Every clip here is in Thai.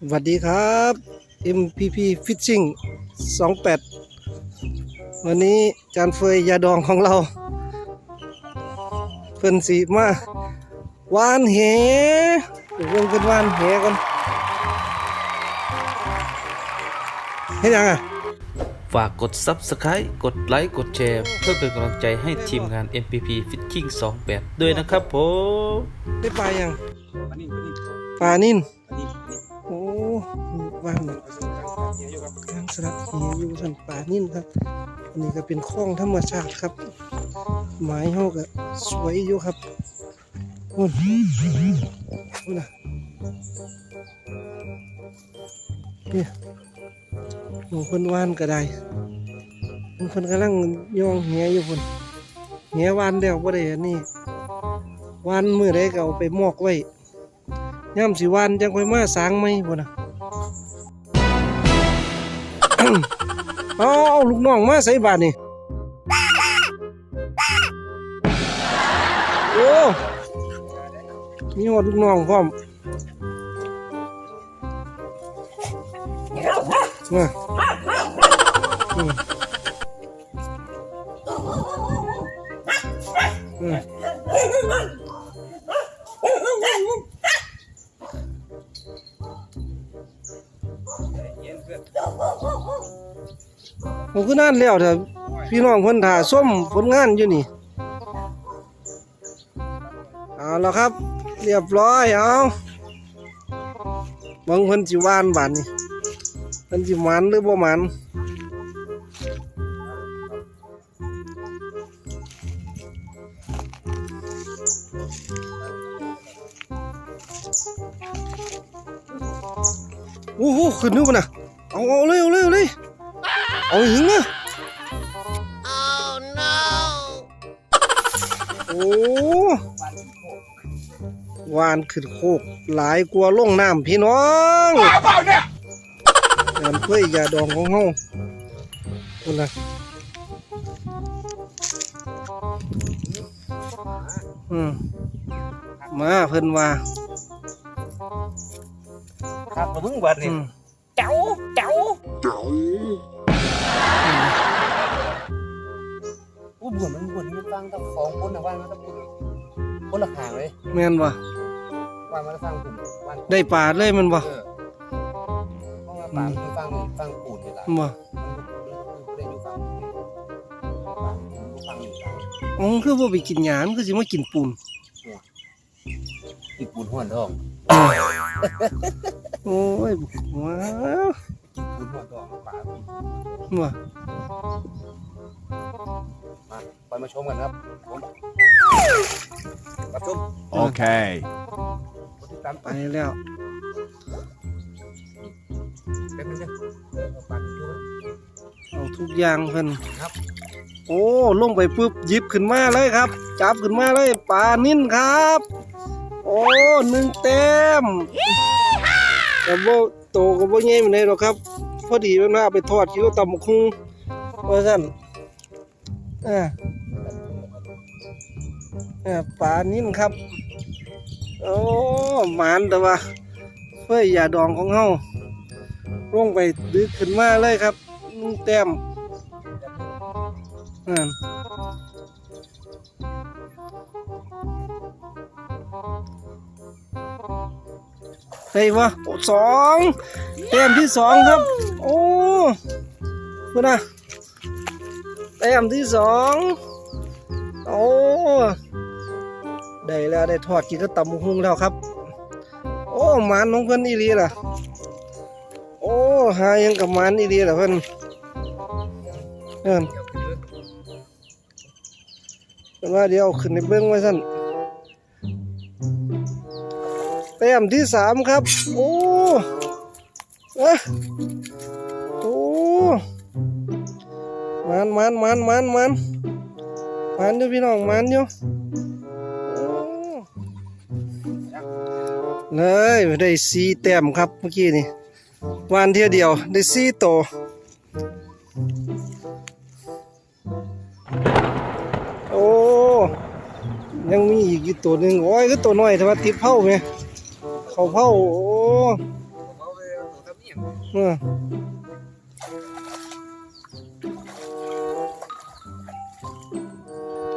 สวัสดีครับ MPP Fishing 28 วันนี้จานเฟยยาดองของเรา เพิ่นสีมาวานเหเดี๋ยวเพิ่นเป็นวานเหกันเห็นยังอะ ฝากกด Subscribe กดไลค์กดแชร์ เพื่อเป็นกำลังใจให้ทีมงาน MPP Fishing 28 ด้วยนะครับผม ได้ปลายังปลานิ่มปลานิ่มปลานิ่น วานแบบเอาส่วนกลางเยอะอยู่ครับกลางสลัดเหียอยู่สันปลานิ่นครับ อันนี้ก็เป็นคลองธรรมชาติครับ ไม้เขาก็สวยอยู่ครับนู่นนู่นนะนี่หนูคนวานก็ได้มันคนกำลังย่องเหียอยู่คนเหียวานเดียวบ่ได้อันนี้วานมือใดก็เอาไปมอกไว้ย่ำสิวานจังค่อยมาสางไหมบ่นะ เอาเอาลูกน้องมาใส่บาทนี่โอ้มีหอดลูกน้องพร้อมมา ผมก็นั่นแล้วเถอะพี่น้องเพิ่นถ่าส้มผลงานอยู่นี่เอาแล้วครับ เรียบร้อยเอาบิ่งเพิ่นสิวานบาดนี่เพิ่นสิหมันหรือบ่หมันโอ้โหขึ้นนู่นนะ เอาให้หิงอะโอ้วานขึ้นโคกหลายกลัวาลงน้ำพี่น้องงานเพื่อยาดองของเฮาคนละอืมมาเพิ่นว่าครับมาพึ่งบัดอืนี่มเจ้าเจ้า อู้บ่วนมันบ่วนมันฟังตะของคนน่ะว่านมาตะปุ่นคนละข้างเลยแม่นบ่ว่านมาตะฟังปุ่นว่านได้ปลาเลยแมันบ่เออเพราะว่าป่ามันอยู่ฟังนี่ฟังปูนนี่ล่ะบ่มันบ่ได้อยู่ฟังนี่ป่ามันอยู่ฟังนี่ล่ะอ๋อคือบ่ไปกินหยามนคือสิมากินปูนอีปูนห้วนทองโอ้ยว้าวปูนห้วนทองป่าบ่ มาไปมาชมกันครับผมรับชม Okay. กดติดตามไปแล้วแป๊บนึงนะเอาปากดูนะ เอาทุกอย่างเพิ่นครับ โอ้ลงไปปุ๊บหยิบขึ้นมาเลยครับ จับขึ้นมาเลยปลานิ่นครับ โอ้หนึ่งเต็มแต่บ่โตก็บ่ใหญ่ปานใดหรอกครับ พอดีมันว่าเอาไปทอดคิวตำบักคุงว่าซั่นอ่าอ่า ปลานิ่นครับ โอ้หมานแต่ว่าเพื่อยาดองของเฮาลงไปดึกขึ้นมาเลยครับนุ่งแต้มอ่าเฮ้ยวะสองแต้มที่สองครับ โอ้คุณนะแต้มที่สอง โอ้ได้แล้วได้ทอดกินก็ตำหุงแล้วครับ โอ้หมานของเพิ่นอีหลีล่ะ โอ้หายังกับหมานอีหลีล่ะเพิ่นเพิ่นเพิ่นว่าเดี๋ยวขึ้นในเบื้องไว้สั่นแต้มที่สามครับ โอ้เอ้ยโอ้มันมันมันมันมัน มันอยู่พี่น้องมันอยู่โอ้เลยได้สีแต้มครับเมื่อกี้นี่วานเที่ยวเดียวได้สีโตวโอ้ยังมีอีกอยู่ตัวหนึ่งโอ้ยก็ตัวน้อยแต่ว่าติดเผาไหมเขาเผาโอ้เออ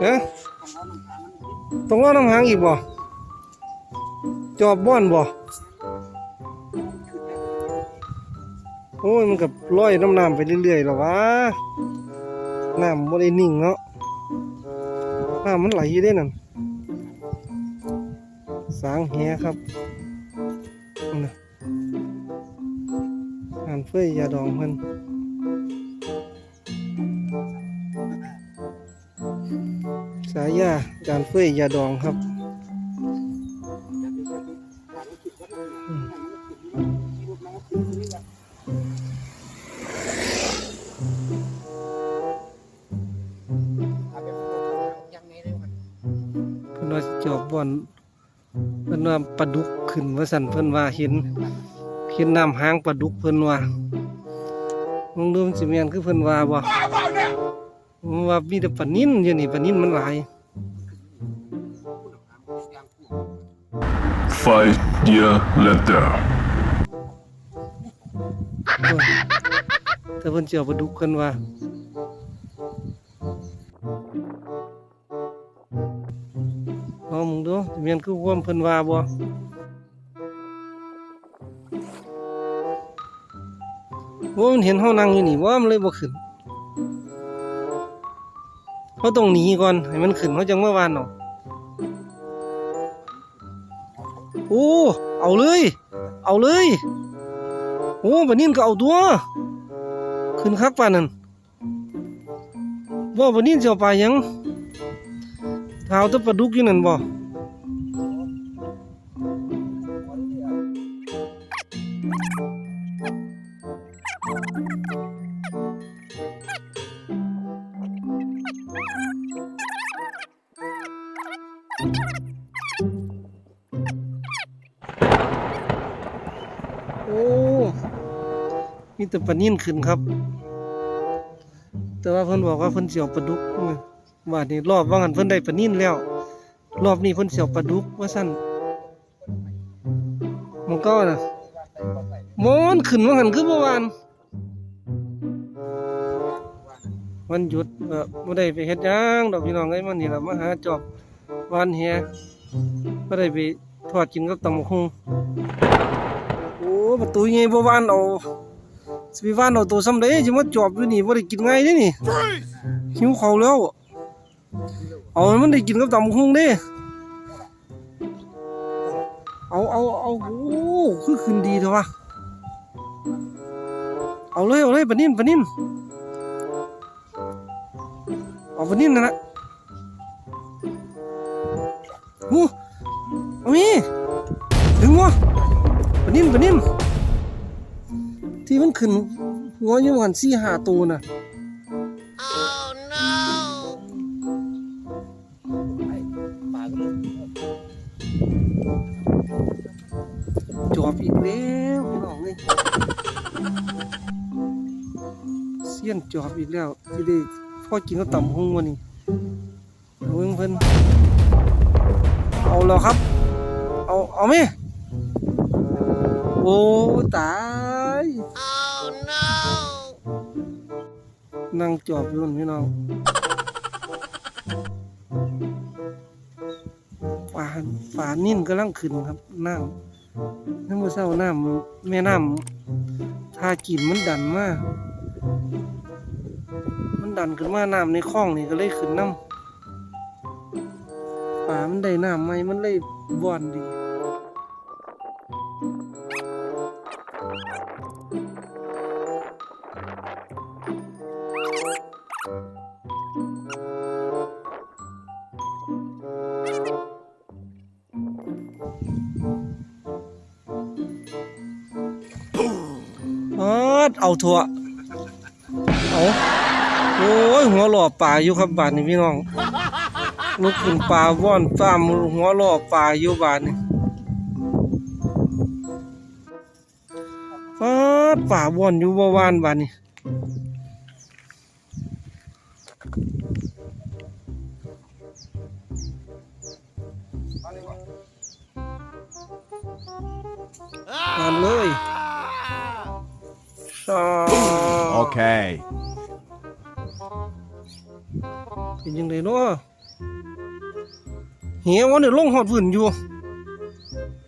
เอ๊ะต้องเอน้ำหางอีกบ่จอบบ้อนบ่โอ้ยมันกับลอยน้ำน้ำไปเรื่อยๆหรอวะน้ำบ่ได้นิ่งเนาะน้ำมันไหลอยู่ได้นั่นสางแหครับนั่นน่ะอ่านเฟยยาดองเพิ่น สายาจานเฟยยาดองครับเพิ่อนว่าจอบบ่อนเพิ่อนว่าปลาดุกขึ้นว่าสันเพิ่อนว่าเห็นเห็นน้ำหางปลาดุกเพิ่อนว่ามึงดูมันสิแม่นคือเพิ่อนว่าบ่ ว่ามีแต่ปลานิ่นอยู่นี่ปลานิ่นมันหลาย Five year later. แต่เพิ่นสิเอาปลาดุกเพิ่นว่าเอามึงดูสิแม่นคือความเพิ่นว่าบ่ว่ามันเห็นเฮานั่งอยู่นี่ว่ามันเลยบ่ขึ้น เขาต้องหนีก่อนให้มันขึ้นเขาจังเมื่อวานเนาะโอ้เอาเลย เอาเลยโอ้บันนี้ก็เอาตัว ขึ้นคักปานนั่นว่าบันนี้จะเอาไปลายังเท้าตะปลาดุกอยู่นั่นบ่ แต่ปลานิ่นขึ้นครับ แต่ว่าเพิ่นบอกว่าเพิ่นเสิเอาปลาดุกว่านี่รอบว่างันเพิ่นได้ปลานิ่นแล้ว รอบนี้เพิ่นเสิเอาปลาดุกว่าซั่นมันก็นะมอนขึ้นว่างันคือเมื่อวานวันหยุดก็บ่ได้ไปเฮ็ดหยังดอกพี่น้องเอ้ยมันนี่ล่ะมาหาจอบวานเฮียบ่ได้ไปทอดกินกับตำบักหุ่งโอ้ประตูใหญ่บ่วานเอา สปีวานเอาตัวซ้ำได้จะมาจอบอยู่นี่บ่ได้กินไง่ายเด้นี่หิวเขาแล้ว เอามันได้กินกับตำบักหุ่งเด้เอาเอาเอาโอ้คือขึ้นดีเถอะวะเอาเลย เอาเลยปนิ่นปนิ่นเอาปนิ่นนั่นะหูเอามีถึงวะปนิ่นปนิ่น ที่มันขึ้นหัวอยู่หันสี่หาตัวน่ะปากลูกจอบอีกแล้วพี่น้องนี่เสี้ยนจอบอีกแล้วที่ได้พ่อกินก็ต่ำหงวันนี้เอาเพิ่งเพิ่นเอาแล้วครับ เอา เอาไหมโอ้ ตาย นั่งจอบอยู่นพี่น้องฝาฝานิ่นกำลังขึ้นครับน้ำน้ำมันเศร้าน้ำแม่น้ำท่ากินมันดันมากมันดันขึ้นมาน้ำในคลองนี่ก็เลยขึ้นน้ำป่ามันได้น้ำไหมมันเลยบ่อนดี เอาถั่วเอาโอ้ยหัวหล่อป่าอยู่ครับบานนี่พี่น้องลุกขึ้นป่าว่อนฟ้ามหัวหล่อป่าอยู่บานนี่ฟาดป่าว่อนอยู่บ่วานบานนี่อ่านเลย ซอ Okay. เป็นยังไงเนาะเหียวเนี่ยลงหอดผื่นอยู่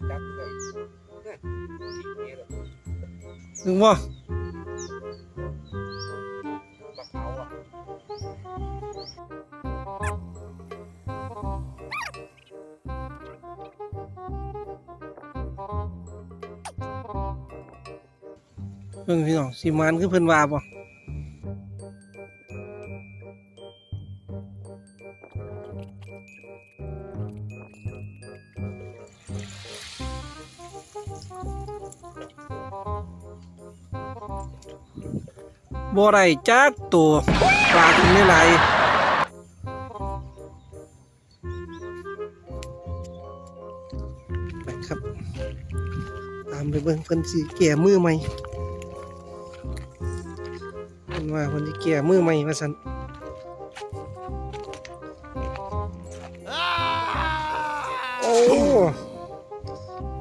จับเลยเนี่ยอีกเนี่ยเลยถึงว่า เพิ่งพี่น้องสิมานคือเพิ่นว่าบ่บ่ได้จักตัวปลาขึ้นได้หลไปครับ ตามไปเบิ่งเพิ่นสิแก่มือใหม่ ว่าคนที่เกียร์มือใหม่มาสันโอ้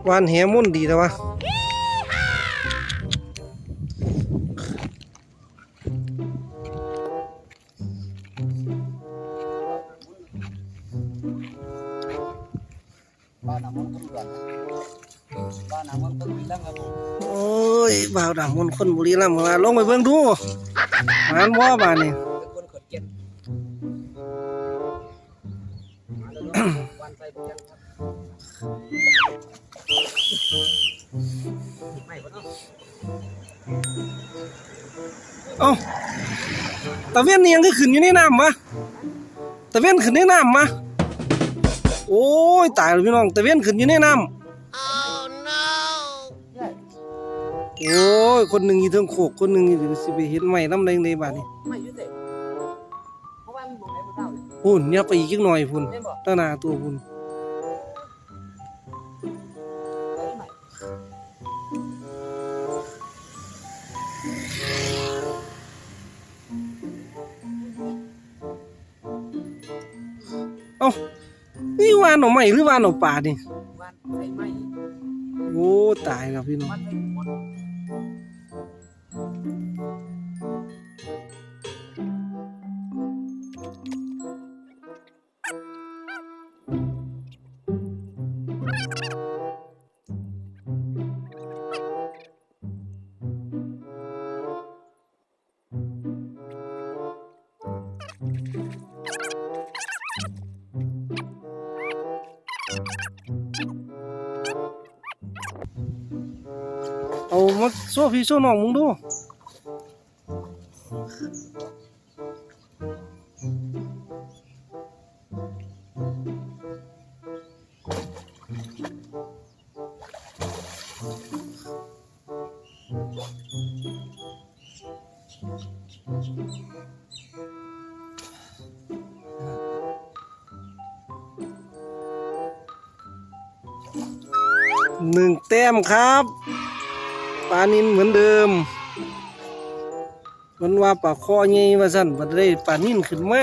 วานแหมุ่นดีแต่ว่า ยบ่าวดำมนคนบุรีรัมย์ว่าลงไปเบิ่งดูหานบ่าดนี่เป็นคนเกิดเก็บมาแล้วเนาะวันใส่บุญกันครับไม่ก็เนาะเอ้าตะเวียนนี่ยังก็ขึ้นอยู่ในน้ำมะตะเวียนขึ้นในน้ำมะโอ้ยตายแล้วพี่น้องตะเวียนขึ้นอยู่ในน้ำ โอ้ย คนหนึ่งอยู่เทิงโขกคนหนึ่งอยู่สิไปเห็นใหม่น้ำแดงในบ้านนี่ไม่ยุ่งเลยเพราะว่ามันบอกไอ้บุญเต้าเลยพุ่นเนี่ยไปอีกจักหน่อยพุ่นเล่นบอกตั้งหน้าตัวพุ่นไอ้ใหม่เอ้านี่วานเอาใหม่หรือวานเอาป่านี่วันใส่ไม่โอ้ตายแล้วพี่น้อง วันใส่หม ซ่พี่โซ่น้องมึงดูหนึ่งแต้มครับ นินเหมือนเดิม มันว่าปลาคอใหญ่ว่าสั่นบัดได้ปลานินขึ้นมา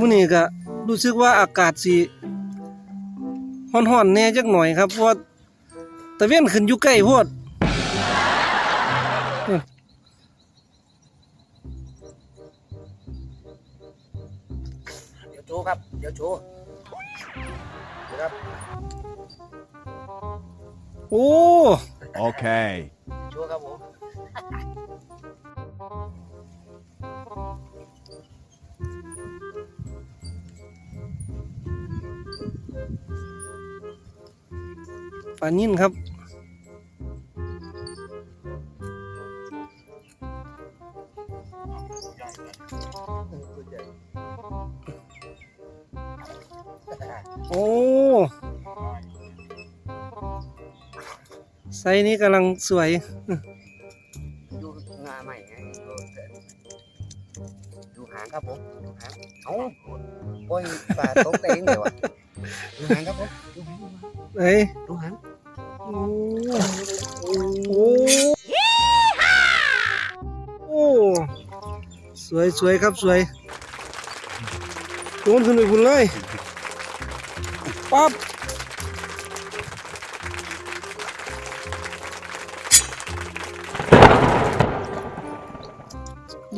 มื้อนี้ก็รู้สึกว่าอากาศสิฮ้อนๆแน่จักหน่อยครับเพราะ ตะเวนขึ้นอยู่ใกล้โพดเดี๋ยวโชว์ครับ เดี๋ยวโชว์เดี๋ยวครับ โอ้ Okay. โชว์ครับผม ปลานิ่นครับ โอ้ไซส์นี้กำลังสวย ดูงาใหม่ไงดูเกิดดูหางครับผมดูหางเอ้าโอ้ยปลาตกได้ยังไงวะดูหางครับผมดูหางเอ้ยดูหาง สวยสวยครับสวยโยนขึ้นไปคุณเลยปั๊บ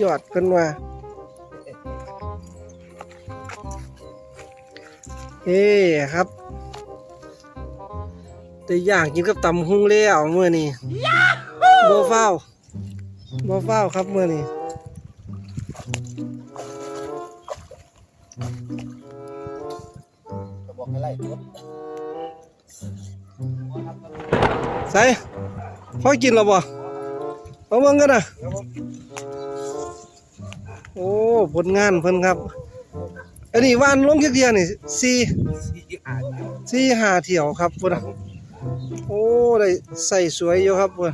ยอดกันว่าเฮ้ครับแต่ย่างกินกับตำหุ้งแล้วเมื่อนี้บ่เฝ้าวบ่เฝ้าวครับเมื่อนี้ ก็บอกให้ไล่ตัวใส่พอกินแล้วบ่เอาเบิ่งกันนะโอ้ผลงานเพิ่นครับ อันนี้วานลงเดียวนี่สี่สี่หาเที่ยวครับพุ่นน่ะโอ้ได้ใส่สวยอยู่ครับพุ่น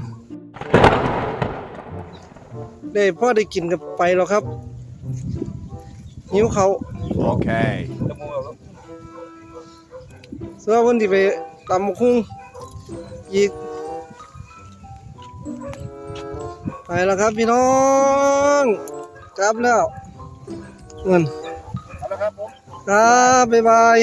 ได้พ่อได้กินกับไปแล้วครับ หิวเขาว Okay. เสื้อวันที่ไปตำคุ้งอีกไปแล้วครับพี่น้องกลับแล้วเงินครับบ๊ายบาย